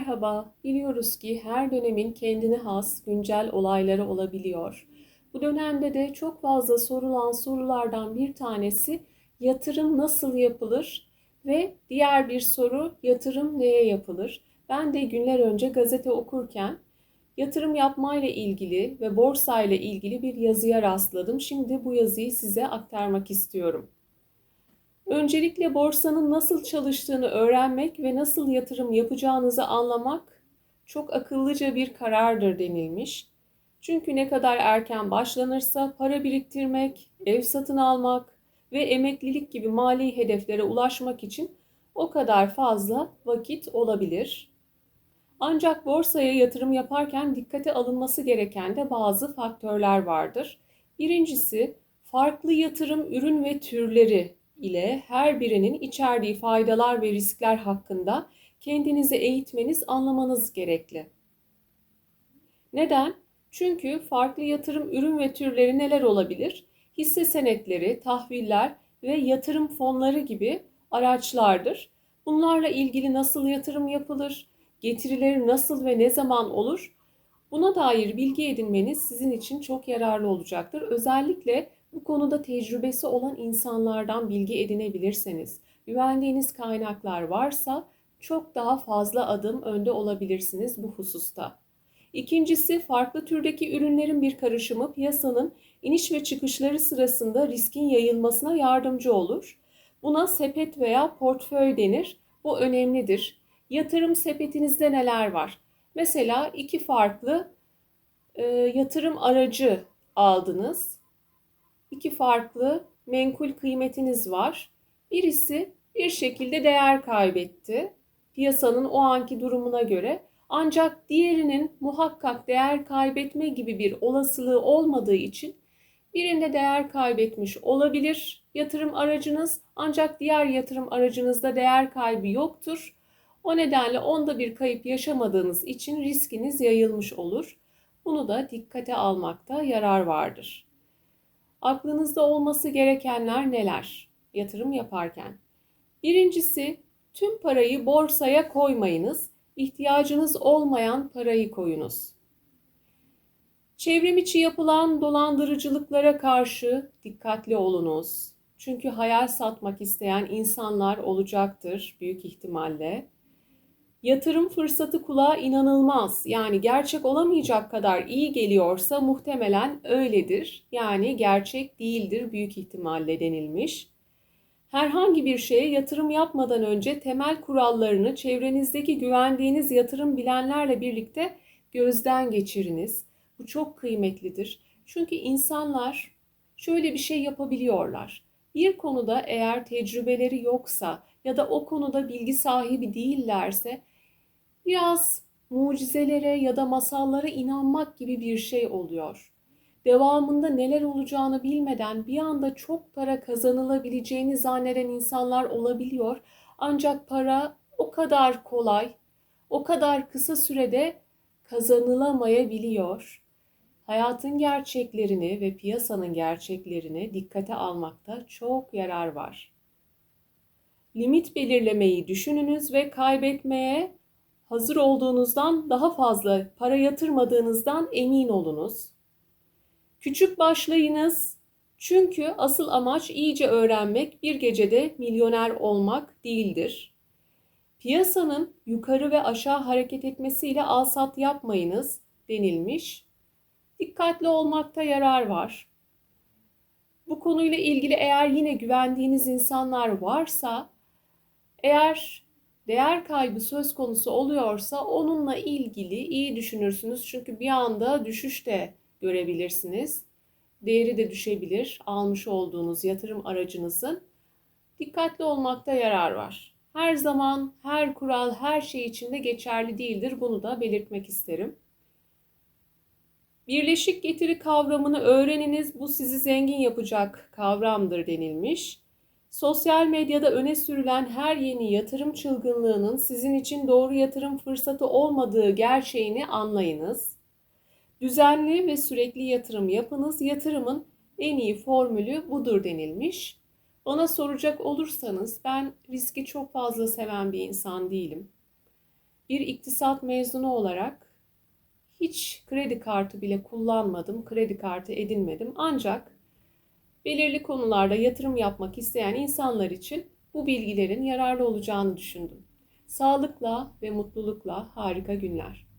Merhaba, biliyoruz ki her dönemin kendine has güncel olayları olabiliyor. Bu dönemde de çok fazla sorulan sorulardan bir tanesi yatırım nasıl yapılır ve diğer bir soru yatırım neye yapılır? Ben de günler önce gazete okurken yatırım yapmayla ilgili ve borsa ile ilgili bir yazıya rastladım. Şimdi bu yazıyı size aktarmak istiyorum. Öncelikle borsanın nasıl çalıştığını öğrenmek ve nasıl yatırım yapacağınızı anlamak çok akıllıca bir karardır denilmiş. Çünkü ne kadar erken başlanırsa para biriktirmek, ev satın almak ve emeklilik gibi mali hedeflere ulaşmak için o kadar fazla vakit olabilir. Ancak borsaya yatırım yaparken dikkate alınması gereken de bazı faktörler vardır. Birincisi farklı yatırım ürün ve türleri ile her birinin içerdiği faydalar ve riskler hakkında kendinizi eğitmeniz, anlamanız gerekli. Neden? Çünkü farklı yatırım ürün ve türleri neler olabilir? Hisse senetleri, tahviller ve yatırım fonları gibi araçlardır. Bunlarla ilgili nasıl yatırım yapılır? Getirileri nasıl ve ne zaman olur? Buna dair bilgi edinmeniz sizin için çok yararlı olacaktır. Özellikle bu konuda tecrübesi olan insanlardan bilgi edinebilirseniz, güvendiğiniz kaynaklar varsa çok daha fazla adım önde olabilirsiniz bu hususta. İkincisi farklı türdeki ürünlerin bir karışımı piyasanın iniş ve çıkışları sırasında riskin yayılmasına yardımcı olur. Buna sepet veya portföy denir. Bu önemlidir. Yatırım sepetinizde neler var? Mesela iki farklı e, yatırım aracı aldınız iki farklı menkul kıymetiniz var. Birisi bir şekilde değer kaybetti piyasanın o anki durumuna göre. Ancak diğerinin muhakkak değer kaybetme gibi bir olasılığı olmadığı için birinde değer kaybetmiş olabilir yatırım aracınız ancak diğer yatırım aracınızda değer kaybı yoktur. O nedenle onda bir kayıp yaşamadığınız için riskiniz yayılmış olur. Bunu da dikkate almakta yarar vardır. Aklınızda olması gerekenler neler? Yatırım yaparken. Birincisi, tüm parayı borsaya koymayınız. İhtiyacınız olmayan parayı koyunuz. Çevrim içi yapılan dolandırıcılıklara karşı dikkatli olunuz. Çünkü hayal satmak isteyen insanlar olacaktır büyük ihtimalle. Yatırım fırsatı kulağa inanılmaz. Yani gerçek olamayacak kadar iyi geliyorsa muhtemelen öyledir. Yani gerçek değildir büyük ihtimalle denilmiş. Herhangi bir şeye yatırım yapmadan önce temel kurallarını çevrenizdeki güvendiğiniz yatırım bilenlerle birlikte gözden geçiriniz. Bu çok kıymetlidir. Çünkü insanlar şöyle bir şey yapabiliyorlar. Bir konuda eğer tecrübeleri yoksa ya da o konuda bilgi sahibi değillerse biraz mucizelere ya da masallara inanmak gibi bir şey oluyor. Devamında neler olacağını bilmeden bir anda çok para kazanılabileceğini zanneden insanlar olabiliyor. Ancak para o kadar kolay, o kadar kısa sürede kazanılamayabiliyor. Hayatın gerçeklerini ve piyasanın gerçeklerini dikkate almakta çok yarar var. Limit belirlemeyi düşününüz ve kaybetmeye hazır olduğunuzdan daha fazla para yatırmadığınızdan emin olunuz. Küçük başlayınız. Çünkü asıl amaç iyice öğrenmek, bir gecede milyoner olmak değildir. Piyasanın yukarı ve aşağı hareket etmesiyle alsat yapmayınız denilmiş. Dikkatli olmakta yarar var. Bu konuyla ilgili eğer yine güvendiğiniz insanlar varsa, eğer değer kaybı söz konusu oluyorsa onunla ilgili iyi düşünürsünüz. Çünkü bir anda düşüş de görebilirsiniz. Değeri de düşebilir almış olduğunuz yatırım aracınızın. Dikkatli olmakta yarar var. Her zaman her kural her şey içinde geçerli değildir. Bunu da belirtmek isterim. Birleşik getiri kavramını öğreniniz. Bu sizi zengin yapacak kavramdır denilmiş. Sosyal medyada öne sürülen her yeni yatırım çılgınlığının sizin için doğru yatırım fırsatı olmadığı gerçeğini anlayınız. Düzenli ve sürekli yatırım yapınız. Yatırımın en iyi formülü budur denilmiş. Bana soracak olursanız ben riski çok fazla seven bir insan değilim. bir iktisat mezunu olarak hiç kredi kartı bile kullanmadım, kredi kartı edinmedim. Ancak belirli konularda yatırım yapmak isteyen insanlar için bu bilgilerin yararlı olacağını düşündüm. Sağlıkla ve mutlulukla harika günler.